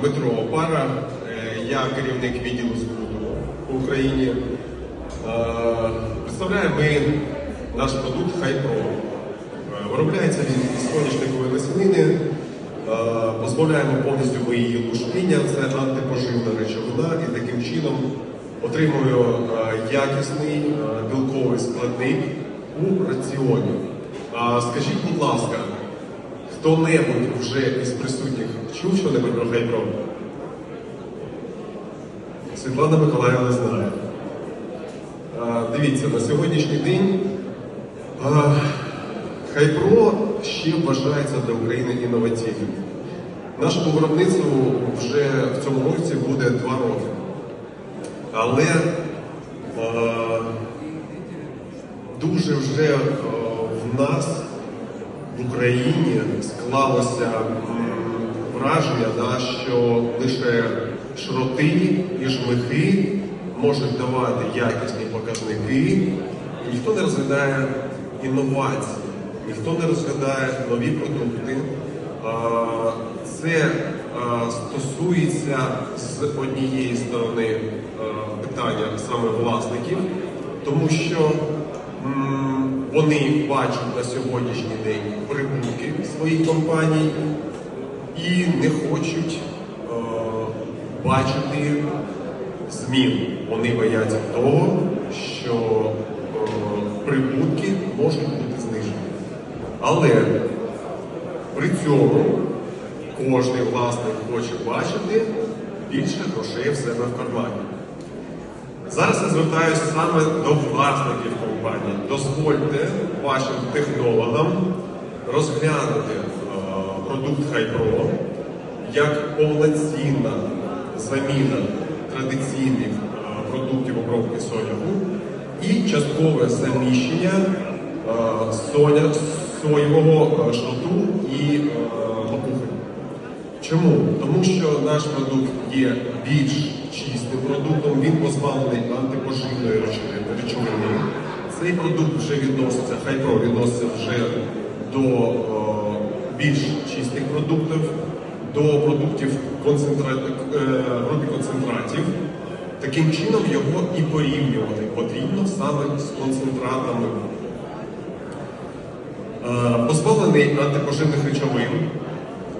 Дмитро Опара, Е, я керівник відділу збуту в Україні. Е, Представляємо ми наш продукт Хайпро. Е, Виробляється він із соняшникової насінини. Е, Позбавляємо повністю ми її це антипоживна речовина і таким чином отримує е, якісний білковий складник у раціоні. Скажіть, будь ласка, хто-небудь вже із присутніх чув що-небудь про Хайпро? Світлана Миколаївна знає. А, Дивіться, на сьогоднішній день а, Хайпро ще вважається для України інноваційним. Нашому виробництву вже в цьому році буде два роки. Але а, дуже вже а, в нас Україні склалося враження, да, що лише шроти і жмихи можуть давати якісні показники. Ніхто не розглядає інновації, ніхто не розглядає нові продукти. Це стосується з однієї сторони питання саме власників, тому що вони бачать на сьогоднішній день прибутки своїх компаній і не хочуть е, бачити змін. Вони бояться того, що е, прибутки можуть бути знижені. Але при цьому кожен власник хоче бачити більше грошей в себе в кармані. Зараз я звертаюся саме до власників компанії. Дозвольте вашим технологам розглянути е, продукт Хайпро як повноцінна заміна традиційних е, продуктів обробки соняху і часткове заміщення е, соня, соєвого шроту і лопухи. Чому? Тому що наш продукт є більш чистим продуктом, він позбавлений антипоживної речовини-. Цей продукт вже відноситься, хайпро відноситься вже до е, більш чистих продуктів, до продуктів концентрат, е, концентратів. Таким чином його і порівнювати потрібно саме з концентратами Е, позбавлений антипоживних речовин,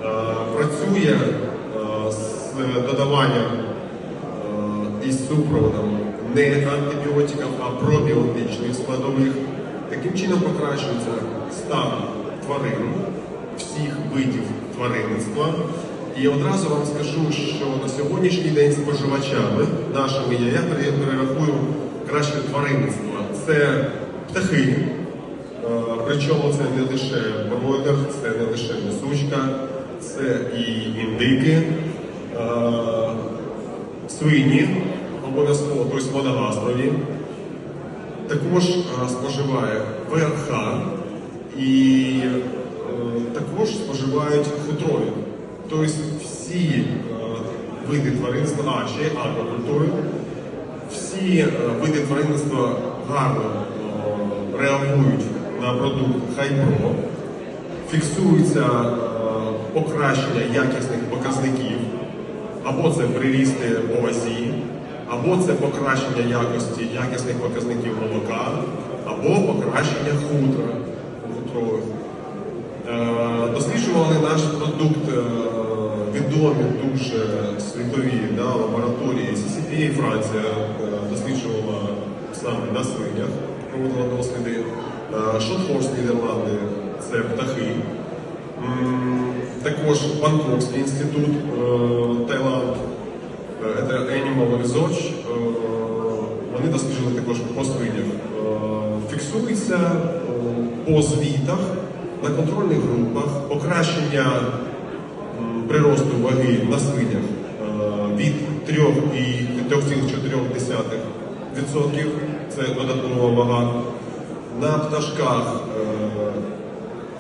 е, працює е, з додаванням із супроводом не антибіотиків, а пробіотичних складових. Таким чином покращується стан тварин, всіх видів тваринництва. І одразу вам скажу, що на сьогоднішній день споживачами нашими я, перерахую краще тваринництва. Це птахи, Е, Причому це не лише бройлер, це не лише несучка, це і індики, е, свині, обов'язково, тобто моногастрові. Також е, споживає ВРХ і е, також споживають хутрові. Тобто всі е, види тваринства, а ще й аквакультури, всі види тваринництва гарно реагують на продукт Хайпро, фіксується е, покращення якісних показників, або це прирісти по вазі, або це покращення якості якісних показників молока, або покращення хутра хутрових. Е, Досліджували наш продукт е, відомі дуже світові да, лабораторії CCPA Франція е, досліджувала саме на свинях, проводила досліди. Шотхорст Нідерланди це птахи. Також Бангкокський інститут Таїланд, Animal Research, е, вони досліджували також по свинях. Е, Фіксується е, по звітах на контрольних групах покращення приросту ваги на свинях е, від 3,4% це додаткова вага. На пташках е,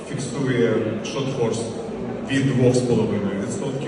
фіксує шотхорс від 2,5%.